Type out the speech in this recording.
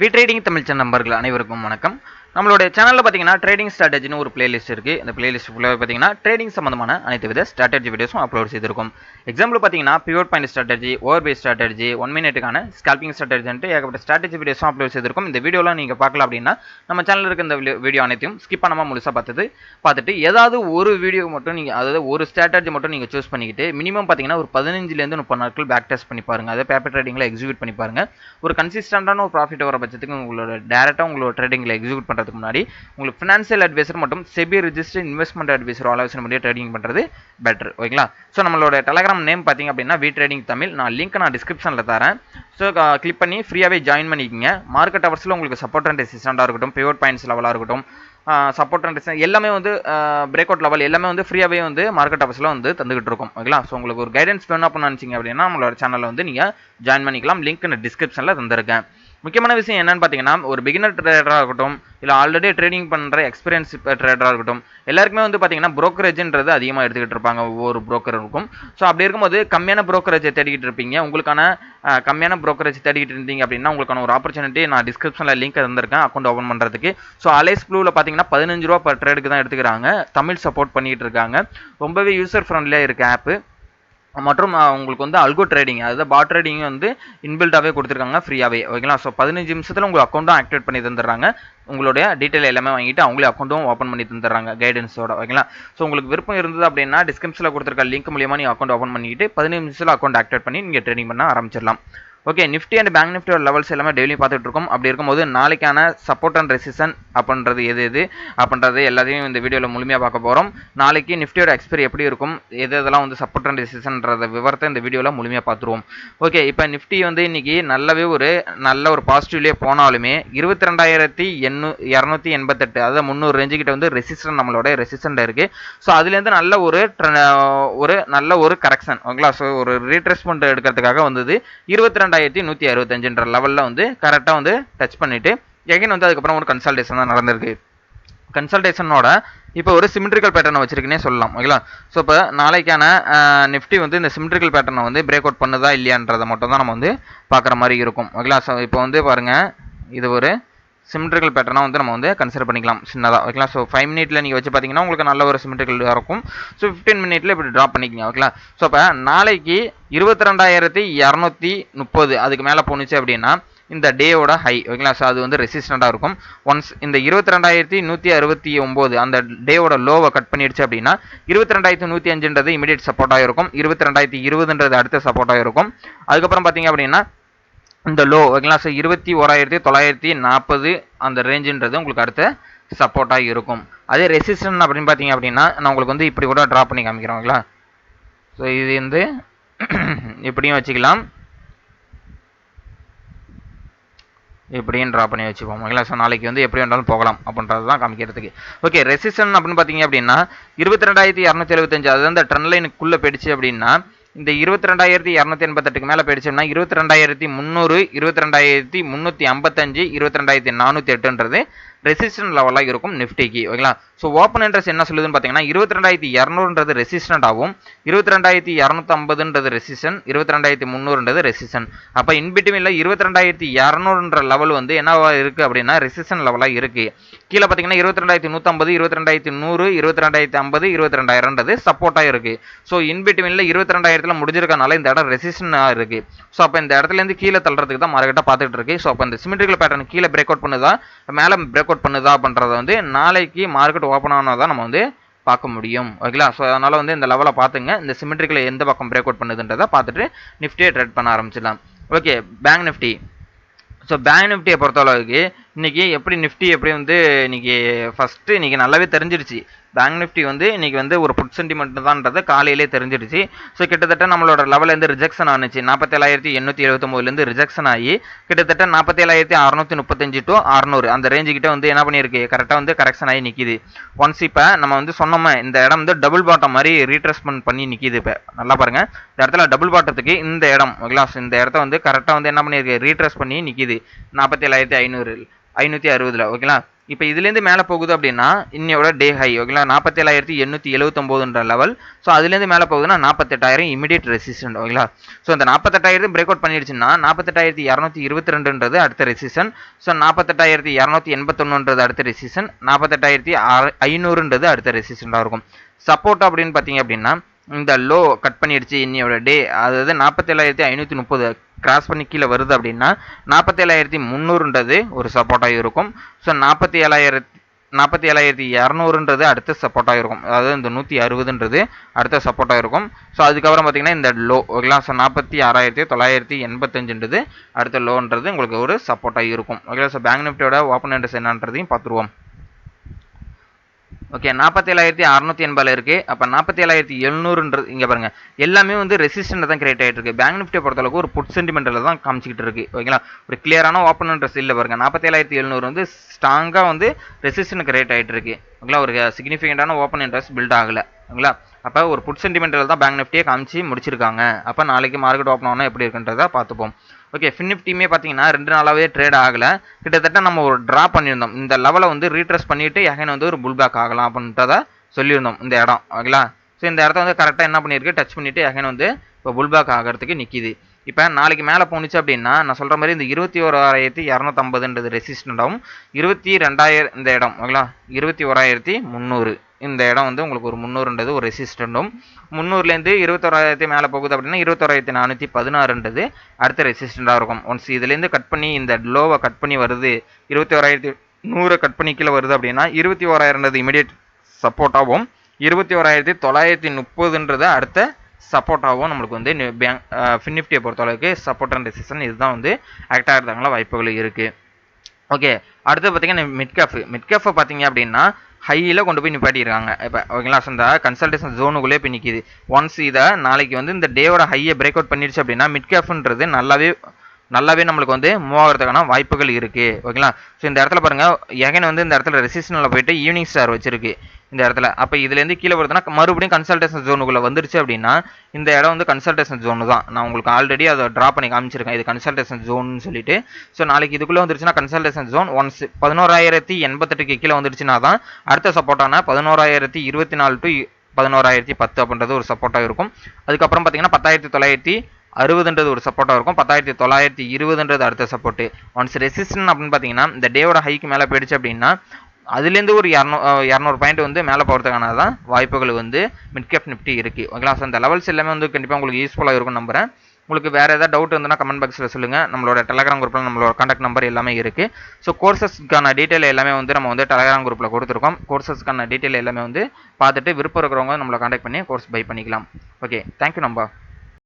We trading Tamil channel நம்பர்கள் அனைவருக்கும் வணக்கம். நம்மளுடைய சேனலில் பார்த்தீங்கன்னா ட்ரேடிங் ஸ்ட்ராட்டஜின்னு ஒரு பிளேலிஸ்ட் இருக்குது இந்த பிளேலிஸ்ட் ஃபுல்லாக பார்த்தீங்கன்னா ட்ரேடிங் சம்மந்தமான அனைத்து வித ஸ்ட்ராட்டஜி வீடியோஸும் அப்லோட் செய்திருக்கும். எக்ஸாம்பிள் பார்த்தீங்கன்னா pure point strategy over pay strategy one மினிட்டுக்கான scalping ஸ்ட்ராட்டஜின்ட்டு ஏகப்பட்ட ஸ்ட்ராட்டஜி வீடியோஸும் அப்லோட் செய்திருக்கும். இந்த வீடியோலாம் நீங்கள் பார்க்கலாம் அப்படின்னா நம்ம சேனலில் இருக்க இந்த வீடியோ அனைத்தையும் ஸ்கிப் பண்ணாமல் முழுசாக பார்த்தது பார்த்துட்டு ஏதாவது ஒரு வீடியோ மட்டும் நீங்கள் அதாவது ஒரு ஸ்ட்ராட்டஜி மட்டும் நீங்கள் சூஸ் பண்ணிக்கிட்டு மினிமம் பார்த்தீங்கன்னா ஒரு பதினஞ்சுலேருந்து முப்பது நாட்கள் பேக் டெஸ்ட் பண்ணி பாருங்க. அதை பேப்பர் ட்ரேடிங்கில் எக்ஸிக்யூட் பண்ணி பாருங்க. ஒரு கன்சிஸ்டண்டான ஒரு ப்ராஃபிட் வர பட்சத்துக்கு உங்களோட டேரெக்டாக உங்களோட ட்ரேடிங்கில் எக்ஸிக்யூட் பண்ணுறதுக்கு முன்னாடி உங்களுக்கு ஃபினான்ஷியல் அட்வைசர் மற்றும் செபி ரிஜிஸ்டர் இன்வெஸ்ட்மெண்ட் அட்வைசர் ஆலோசனை பண்ணி ட்ரேடிங் பண்ணுறது பெட்டர் ஓகேங்களா ஸோ நம்மளோட டெலகிராம் நேம் பார்த்தீங்க அப்படின்னா வி ட்ரேடிங் தமிழ். நான் லிங்க் நான் டிஸ்கிரிப்ஷனில் தரேன். ஸோ கிளிக் பண்ணி ஃப்ரீயாகவே ஜாயின் பண்ணிக்கங்க. மார்க்கெட் அவர்ஸில் உங்களுக்கு சப்போர்ட் அண்ட் ரெசிஸ்டண்டாக இருக்கட்டும் பிவோட் பாயிண்ட்ஸ் லெவலாக இருக்கட்டும் சப்போர்ட் அண்ட் ரெசிஸ்டன்ட் எல்லாமே வந்து பிரேக் அவுட் லெவல் எல்லாமே வந்து ஃப்ரீயாகவே வந்து மார்க்கெட் அவர்ஸில் வந்து தந்துகிட்டு இருக்கும் ஓகேங்களா ஸோ உங்களுக்கு ஒரு கைடன்ஸ் வேணும் அப்படின்னு நினச்சிங்க அப்படின்னா நம்மளோட சேனலில் வந்து நீங்கள் ஜாயின் பண்ணிக்கலாம். லிங்க் நான் டிஸ்கிரிப்ஷனில் தந்திருக்கேன். முக்கியமான விஷயம் என்னன்னு பார்த்தீங்கன்னா ஒரு பிகினர் ட்ரேடராக இருக்கட்டும் இல்லை ஆல்ரெடி ட்ரேடிங் பண்ணுற எக்ஸ்பீரியன்ஸ் ட்ரேடராக இருக்கட்டும் எல்லாருக்குமே வந்து பார்த்தீங்கன்னா ப்ரோக்கரேஜ்ன்றது அதிகமாக எடுத்துக்கிட்டு இருப்பாங்க. ஒவ்வொரு ப்ரோக்கருக்கும் ஸோ அப்படி இருக்கும்போது கம்மியான ப்ரோக்கரேஜை தேடிக்கிட்டு இருப்பீங்க. உங்களுக்கான கம்மியான ப்ரோக்கரேஜ் தேடிக்கிட்டு இருந்தீங்க அப்படின்னா உங்களுக்கான ஒரு ஆப்பர்ச்சுனிட்டி நான் டிஸ்கிரிப்ஷனில் லிங்க் இருந்திருக்கேன் அக்கௌண்ட் ஓப்பன் பண்ணுறதுக்கு ஸோ அலைஸ் ப்ளூவில் பார்த்தீங்கன்னா பதினஞ்சு ரூபா பர் ட்ரேடுக்கு தான் எடுத்துக்கிறாங்க. தமிழ் சப்போர்ட் பண்ணிகிட்டு இருக்காங்க. ரொம்பவே யூசர் ஃப்ரெண்ட்லியாக இருக்க ஆப்பு மற்றும் உங்களுக்கு வந்து அல்கோ ட்ரேடிங் அதாவது பாட் ட்ரேடிங் வந்து இன்பில்டாகவே கொடுத்துருக்காங்க ஃப்ரீயாகவே ஓகேங்களா ஸோ பதினஞ்சு நிமிஷத்தில் உங்கள் அக்கௌண்ட்டும் ஆக்டிவேட் பண்ணி தந்துடுறாங்க. உங்களுடைய டீட்டெயில் எல்லாமே வாங்கிட்டு அவங்களே அக்கௌண்ட்டும் ஓப்பன் பண்ணி தந்துடுறாங்க கைடன்ஸோட ஓகேங்களா ஸோ உங்களுக்கு விருப்பம் இருந்தது அப்படின்னா டிஸ்கிரிப்ஷனில் கொடுத்துருக்க லிங்க் மூலியமாக நீங்கள் அக்கௌண்ட் ஓப்பன் பண்ணிட்டு பதினஞ்சு நிமிஷத்தில் அக்கௌண்ட் ஆக்டிவேட் பண்ணி நீங்கள் ட்ரேடிங் பண்ண ஆரம்பிச்சிடலாம். ஓகே நிஃப்டி அண்ட் பேங்க் நிஃப்டியோட லெவல்ஸ் எல்லாமே டெய்லி பார்த்துட்டு இருக்கோம் அப்படி இருக்கும்போது நாளைக்கான சப்போர்ட் அண்ட் ரெசிஷன் அப்படின்றது எது எது? அப்படின்றது எல்லாத்தையும் இந்த வீடியோவில் முழுமையாக பார்க்க போகிறோம் நாளைக்கு நிஃப்டியோட எக்ஸ்பெரி எப்படி இருக்கும்? எது எதெல்லாம் வந்து சப்போர்ட் அண்ட் ரெசிஸ்டன்ன்றத விவரத்தை இந்த வீடியோவில் முழுமையாக பார்த்துருவோம். ஓகே இப்போ நிஃப்டி வந்து இன்னைக்கு நல்லாவே ஒரு நல்ல ஒரு பாசிட்டிவ்லேயே போனாலுமே இருபத்தி ரெண்டாயிரத்தி எண்ணூ இரநூத்தி எண்பத்தெட்டு அதாவது முந்நூறு ரேஞ்சுக்கிட்ட வந்து ரெசிஸ்டன் நம்மளோட ரெசிஸ்டண்ட் இருக்குது ஸோ அதுலேருந்து நல்ல ஒரு ஒரு நல்ல ஒரு கரெக்ஷன் ஓகேங்களா ஸோ ஒரு ரீட்ரெஸ்மெண்ட் எடுக்கிறதுக்காக வந்தது இருபத்தி ரெண்டாயிரத்தி நூற்றி அறுபத்தஞ்சுன்ற லெவலில் வந்து கரெக்டாக வந்து டச் பண்ணிவிட்டு எகைன் வந்து அதுக்கப்புறம் ஒரு கன்சல்டேஷன் தான் நடந்திருக்கு. கன்சல்டேஷனோட இப்போ ஒரு சிமெட்ரிக்கல் பேட்டர்னை வச்சிருக்குன்னே சொல்லலாம் ஓகேங்களா ஸோ இப்போ நாளைக்கான நிஃப்டி வந்து இந்த சிமெட்ரிக்கல் பேட்டர்னை வந்து பிரேக் அவுட் பண்ணுதா இல்லையான்றதை மட்டும் தான் நம்ம வந்து பார்க்குற மாதிரி இருக்கும் ஓகேங்களா ஸோ இப்போ வந்து பாருங்கள் இது ஒரு சிமெட்ரிக்கல் பேட்டர்னாக வந்து நம்ம வந்து கன்சிடர் பண்ணிக்கலாம். சின்னதாக ஓகேங்களா ஸோ ஃபைவ் மினிட்ல நீங்கள் வச்சு பார்த்தீங்கன்னா உங்களுக்கு நல்ல ஒரு சிமெட்ரிக்கல் இருக்கும். ஸோ ஃபிஃப்டீன் மினிட்ல இப்படி ட்ராப் பண்ணிக்கங்க ஓகேங்களா ஸோ இப்போ நாளைக்கு இருபத்தி ரெண்டாயிரத்தி இரநூத்தி முப்பது அதுக்கு மேலே போணுச்சு அப்படின்னா இந்த டேயோட ஹை ஓகேங்களா ஸோ அது வந்து ரெசிஸ்டண்ட்டாக இருக்கும். ஒன்ஸ் இந்த இருபத்தி ரெண்டாயிரத்தி நூற்றி அறுபத்தி ஒம்பது அந்த டேவோட லோவை கட் பண்ணிடுச்சு அப்படின்னா இருபத்தி ரெண்டாயிரத்தி நூற்றி அஞ்சுன்றது இமீடியட் சப்போர்ட்டாக இருக்கும். இருபத்தி ரெண்டாயிரத்தி இருபதுன்றது அடுத்த சப்போர்ட்டாக இருக்கும். அதுக்கப்புறம் பார்த்தீங்க அப்படின்னா இந்த லோ ஓகேங்களா ஸோ இருபத்தி ஓராயிரத்தி தொள்ளாயிரத்தி நாற்பது அந்த ரேஞ்சுன்றது உங்களுக்கு அடுத்த சப்போர்ட்டாக இருக்கும். அதே ரெசிஸ்டன் அப்படின்னு பார்த்தீங்க அப்படின்னா நான் உங்களுக்கு வந்து இப்படி கூட ட்ரா பண்ணி காமிக்கிறேன் ஓகேங்களா ஸோ இது வந்து இப்படியும் வச்சுக்கலாம். இப்படியும் ட்ரா பண்ணி வச்சுப்போம் ஓகேங்களா ஸோ நாளைக்கு வந்து எப்படி வேணாலும் போகலாம் அப்படின்றது தான் காமிக்கிறதுக்கு. ஓகே ரெசிஸ்டன் அப்படின்னு பார்த்தீங்க அப்படின்னா இருபத்தி ரெண்டாயிரத்தி இரநூத்தி எழுபத்தஞ்சு அது அந்த ட்ரெண்ட் லைனுக்குள்ளே போயிடுச்சு அப்படின்னா இந்த இருபத்தி ரெண்டாயிரத்தி இரநூத்தி எண்பத்தெட்டுக்கு மேலே போயிடுச்சோம்னா இருபத்தி ரெண்டாயிரத்தி முந்நூறு இருபத்தி ரெண்டாயிரத்தி முந்நூற்றி ஐம்பத்தஞ்சு இருபத்தி ரெண்டாயிரத்தி நானூற்றி எட்டுன்றது. ரெசிஸ்டன்ட் லெவலாக இருக்கும் நிஃப்டிக்கு ஓகேங்களா ஸோ ஓப்பன் இன்ட்ரெஸ்ட் என்ன சொல்லுதுன்னு பார்த்தீங்கன்னா இருபத்தி ரெண்டாயிரத்தி இரநூறுன்றது ரெசிஸ்டன்ட் ஆகும். இருபத்தி ரெண்டாயிரத்தி இரநூத்தம்பதுன்றது ரெசிஸ்டன் இருபத்தி ரெண்டாயிரத்தி முந்நூறுன்றது ரெசிஸ்டன் அப்போ இன்பிட்வீனில் இருபத்தி ரெண்டாயிரத்தி இரநூறுன்ற லெவல் வந்து என்னவா இருக்குது அப்படின்னா ரெசிஸ்டன் லெவலாக இருக்குது கீழே பார்த்தீங்கன்னா இருபத்தி ரெண்டாயிரத்தி நூற்றம்பது இருபத்தி ரெண்டாயிரத்தி நூறு இருபத்தி ரெண்டாயிரத்தி ஐம்பது இருபத்தி ரெண்டாயிரம்ன்றது சப்போர்ட்டாக இருக்குது ஸோ இன்பிட்வீனில் இருபத்தி ரெண்டாயிரத்தில் முடிஞ்சிருக்கனால இந்த இடம் ரெசிஸ்டனாக இருக்குது ஸோ அப்போ இந்த இடத்துலேருந்து கீழே தள்ளுறதுக்கு தான் மார்க்கெட்டாக பார்த்துட்டு இருக்கு. ஸோ அப்போ இந்த சிமெட்ரிக்கல் பேட்டர்ன் கீழே பிரேக் அவுட் பண்ணுதா மேலே பிரேக் அவுட் பண்ணுதா அப்படின்றத வந்து நாளைக்கு மார்க்கெட் ஓப்பன் ஆனால் தான் நம்ம வந்து பார்க்க முடியும். ஓகேங்களா? ஸோ அதனால் வந்து இந்த லெவலை பார்த்துங்க. இந்த சிமெட்ரிக்கில் எந்த பக்கம் பிரேக் அவுட் பண்ணுதுன்றதை பார்த்துட்டு நிஃப்டியை ட்ரேட் பண்ண ஆரம்பிச்சிடலாம். Okay bank Nifty so bank நிஃப்டியை பொறுத்தளவுக்கு இன்றைக்கி எப்படி நிஃப்டி எப்படி வந்து இன்றைக்கி ஃபஸ்ட்டு இன்றைக்கி நல்லாவே தெரிஞ்சிருச்சு. பேங்க் நிஃப்டி வந்து இன்றைக்கி வந்து ஒரு புட் சென்டிமெண்ட் தான்ன்றது காலையிலே தெரிஞ்சிருச்சு ஸோ கிட்டத்தட்ட நம்மளோட லெவலேருந்து ரிஜெக்ஷன் ஆனிச்சு. நாற்பத்தேழாயிரத்தி எண்ணூற்றி எழுபத்தொம்போதுலேருந்து ரிஜெக்ஷன் ஆகி கிட்டத்தட்ட நாற்பத்தேழாயிரத்தி அறநூற்றி முப்பத்தஞ்சு டு அறநூறு. அந்த ரேஞ்சுக்கிட்ட வந்து என்ன பண்ணியிருக்கு? கரெக்டாக வந்து கரெக்ஷன் ஆகி நிற்கிது ஒன்ஸ் இப்போ நம்ம வந்து சொன்னோமே இந்த இடம் வந்து டபுள் பாட்டம் மாதிரி ரீட்ரெஸ்மெண்ட் பண்ணி நிற்கிது இப்போ. நல்லா பாருங்கள் இந்த இடத்துல டபுள் பாட்டத்துக்கு இந்த இடம் ஓகேங்களா? இந்த இடத்த வந்து கரெக்டாக வந்து என்ன பண்ணியிருக்கு? ரீட்ரெஸ் பண்ணி நிற்கிது நாற்பத்தேழாயிரத்தி ஐநூறு ஐநூற்றி அறுபதில் ஓகேங்களா? இப்போ இதுலேருந்து மேலே போகுது அப்படின்னா இன்னையோட டே ஹை ஓகேங்களா நாற்பத்தேழாயிரத்தி எண்ணூற்றி எழுபத்தொம்போதுன்ற லெவல் ஸோ அதுலேருந்து மேலே போகுதுன்னா நாற்பத்தெட்டாயிரம் இமிடியேட் ரெசிஸ்டன்ட் ஓகேங்களா ஸோ அந்த நாற்பத்தெட்டாயிரத்து பிரேக் அவுட் பண்ணிடுச்சுன்னா நாற்பத்தெட்டாயிரத்தி இரநூத்தி இருபத்தி ரெண்டுன்றது அடுத்த ரெசிஷன் ஸோ நாற்பத்தெட்டாயிரத்தி இரநூத்தி எண்பத்தொன்னுன்றது அடுத்த ரெசிஷன் நாற்பத்தெட்டாயிரத்தி ஐநூறுன்றது அடுத்த ரெசிஸ்டண்டாக இருக்கும். சப்போர்ட் அப்படின்னு பார்த்தீங்க அப்படின்னா இந்த லோ கட் பண்ணிடுச்சு இன்னையோட டே அதாவது நாற்பத்தேழாயிரத்தி ஐநூற்றி முப்பது கிராஸ் பண்ணி கீழே வருது அப்படின்னா நாற்பத்தி ஏழாயிரத்தி முந்நூறுன்றது ஒரு சப்போர்ட்டாக இருக்கும். ஸோ நாற்பத்தி ஏழாயிரத்தி நாற்பத்தி ஏழாயிரத்தி இரநூறுன்றது அடுத்த சப்போர்ட்டாக இருக்கும். அதாவது இந்த நூற்றி அறுபதுன்றது அடுத்த சப்போர்ட்டாக இருக்கும். ஸோ அதுக்கப்புறம் பார்த்தீங்கன்னா இந்த லோ ஓகேங்களா? ஸோ நாற்பத்தி ஆறாயிரத்தி தொள்ளாயிரத்தி எண்பத்தஞ்சுன்றது அடுத்த லோன்றது உங்களுக்கு ஒரு சப்போர்ட்டாக இருக்கும். ஓகேங்களா? ஸோ பேங்க் நிஃப்டியோட ஓப்பன் இன்ட்ரெஸ்ட் என்னன்றதையும் பார்த்துருவோம். ஓகே நாற்பத்தேழாயிரத்தி அறநூற்றி எண்பதில் இருக்குது அப்போ நாற்பத்தி ஏழாயிரத்தி எழுநூறுன்றது இங்கே பாருங்கள் எல்லாமே வந்து ரெசிஸ்டன்ட் தான் கிரியேட் ஆகிட்டு இருக்கு. பேங்க் நிஃப்டியை பொறுத்தளவுக்கு ஒரு புட் சென்டிமெண்ட்டில் தான் காமிச்சிக்கிட்டு இருக்கு. ஓகேங்களா ஒரு கிளியரான ஓப்பன் இன்ட்ரெஸ்ட் இல்லை பாருங்க. நாற்பத்தேழாயிரத்தி எழுநூறு வந்து ஸ்ட்ராங்காக வந்து ரெசிஸ்டன்ட் கிரியேட் ஆகிட்டு இருக்கு. ஓகேங்களா ஒரு சிக்னிஃபிகண்ட்டான ஓப்பன் இன்ட்ரெஸ்ட் பில்ட் ஆகலை. ஓகேங்களா அப்போ ஒரு புட் சென்டிமெண்ட்டில் தான் பேங்க் நிஃப்டியை காமிச்சு முடிச்சிருக்காங்க. அப்போ நாளைக்கு மார்க்கெட் ஓப்பன் ஆனால் எப்படி இருக்குன்றதை பார்த்துப்போம். ஓகே ஃபின் நிஃப்டியுமே பார்த்தீங்கன்னா ரெண்டு நாளாகவே ட்ரேட் ஆகலை. கிட்டத்தட்ட நம்ம ஒரு ட்ரா பண்ணியிருந்தோம். இந்த லெவலை வந்து ரீட்ரெஸ் பண்ணிவிட்டு எகைன் வந்து ஒரு புல் பேக் ஆகலாம் அப்படின்றத சொல்லியிருந்தோம் இந்த இடம். ஓகேங்களா? ஸோ இந்த இடத்த வந்து கரெக்டாக என்ன பண்ணியிருக்கு? டச் பண்ணிவிட்டு எகைன் வந்து இப்போ புல் பேக் ஆகிறதுக்கு நிற்கிது இப்போ நாளைக்கு மேலே போணுச்சு அப்படின்னா நான் சொல்கிற மாதிரி இந்த இருபத்தி ஓராயிரத்தி இரநூத்தம்பதுன்றது ரெசிஸ்டண்ட்டாகவும் இருபத்தி ரெண்டாயிரம் இந்த இடம் ஓகேங்களா? இருபத்தி ஓராயிரத்தி முந்நூறு. இந்த இடம் வந்து உங்களுக்கு ஒரு முந்நூறுன்றது ஒரு ரெசிஸ்டண்ட்டும் முந்நூறுலேருந்து இருபத்தோராயிரத்தி மேலே போகுது அப்படின்னா இருபத்தோராயிரத்தி நானூற்றி பதினாறுன்றது அடுத்த ரெசிஸ்டண்ட்டாக இருக்கும். ஒன்ஸ் இதுலேருந்து கட் பண்ணி இந்த லோவை கட் பண்ணி வருது இருபத்தி ஓராயிரத்தி நூறை கட் பண்ணி கீழே வருது அப்படின்னா இருபத்தி ஓராயிரன்றது இமீடியட் சப்போர்ட்டாகவும் இருபத்தி ஓராயிரத்தி தொள்ளாயிரத்தி முப்பதுன்றது அடுத்த சப்போர்ட்டாகவும் நம்மளுக்கு வந்து பேங்க் ஃபின்னிஃப்டியை பொறுத்தளவுக்கு சப்போர்ட் அண்ட் ரெசிஸ்டன் இதுதான் வந்து ஆக்ட் ஆகிறதாங்களா வாய்ப்புகள் இருக்குது ஓகே அடுத்து பார்த்தீங்கன்னா மிட்கேஃப் மிட்கேஃபை பார்த்தீங்க அப்படின்னா ஹையில் கொண்டு போய் நிப்பாட்டியிருக்காங்க. இப்போ ஓகேங்களா? ஸோ இந்த கன்சல்டேஷன் ஜோனுக்குள்ளே போய் நிற்கிது ஒன்ஸ் இதை நாளைக்கு வந்து இந்த டேவோட ஹையை பிரேக் அவுட் பண்ணிடுச்சு அப்படின்னா மிட்கேஃப்ன்றது நல்லாவே நல்லாவே நம்மளுக்கு வந்து மூவ் ஆகிறதுக்கான வாய்ப்புகள் இருக்குது ஓகேங்களா? ஸோ இந்த இடத்துல பாருங்கள் எகன் வந்து இந்த இடத்துல ரெசிஸ்டனில் போயிட்டு ஈவினிங் ஸ்டார் வச்சிருக்கு. இந்த இடத்துல. அப்போ இதுலேருந்து கீழே வருதுன்னா மறுபடியும் கன்சல்டேஷன் ஜோனுக்குள்ளே வந்துருச்சு அப்படின்னா இந்த இடம் வந்து கன்சல்டேஷன் ஜோனு தான். நான் உங்களுக்கு ஆல்ரெடி அதை ட்ரா பண்ணி காமிச்சிருக்கேன். இது கன்சல்டேஷன் ஜோன்னு சொல்லிட்டு. ஸோ நாளைக்கு இதுக்குள்ளே வந்துருச்சுன்னா கன்சல்டேஷன் ஜோன் ஒன்ஸ் பதினோராயிரத்தி எண்பத்தெட்டுக்கு கீழே வந்துருச்சுன்னா தான் அடுத்த சப்போர்ட்டான பதினோராயிரத்தி இருபத்தி நாலு டு பதினோராயிரத்தி பத்து அப்படின்றது ஒரு சப்போர்ட்டாக இருக்கும். அதுக்கப்புறம் பார்த்தீங்கன்னா பத்தாயிரத்தி தொள்ளாயிரத்தி அறுபதுன்றது ஒரு சப்போர்ட்டாக இருக்கும். பத்தாயிரத்தி தொள்ளாயிரத்தி இருபதுன்றது அடுத்த சப்போர்ட்டு ஒன்ஸ் ரெசிஸ்டன் அப்படின்னு பார்த்தீங்கன்னா இந்த டேவோட ஹைக்கு மேலே போயிடுச்சு அப்படின்னா அதுலேருந்து ஒரு இரநூ இரநூறு பாயிண்ட் வந்து மேலே போகிறதுக்கான தான் வாய்ப்புகள் வந்து மிட்கேப் நிஃப்டி இருக்குது ஓகேங்களா ஸோ அந்த லெவல்ஸ் எல்லாமே வந்து கண்டிப்பாக உங்களுக்கு யூஸ்ஃபுல்லாக இருக்கும் நம்புறேன். உங்களுக்கு வேறு ஏதாவது டவுட் இருந்தால் கமெண்ட் பாக்ஸில் சொல்லுங்கள் நம்மளோட டெலகிராம் குரூப்பில் நம்மளோட காண்டாக்ட் நம்பர் எல்லாமே இருக்குது ஸோ கோர்சஸ்க்கான டீட்டெயில் எல்லாமே வந்து நம்ம வந்து டெலகிராம் குரூப்பில் கொடுத்துருக்கோம். கோர்சஸ்க்கான டீட்டெயில் எல்லாமே வந்து பார்த்துட்டு விருப்பம் இருக்கிறவங்க நம்மளை காண்டாக்ட் பண்ணி கோர்ஸ் பை பண்ணிக்கலாம். ஓகே தேங்க்யூ நம்பா.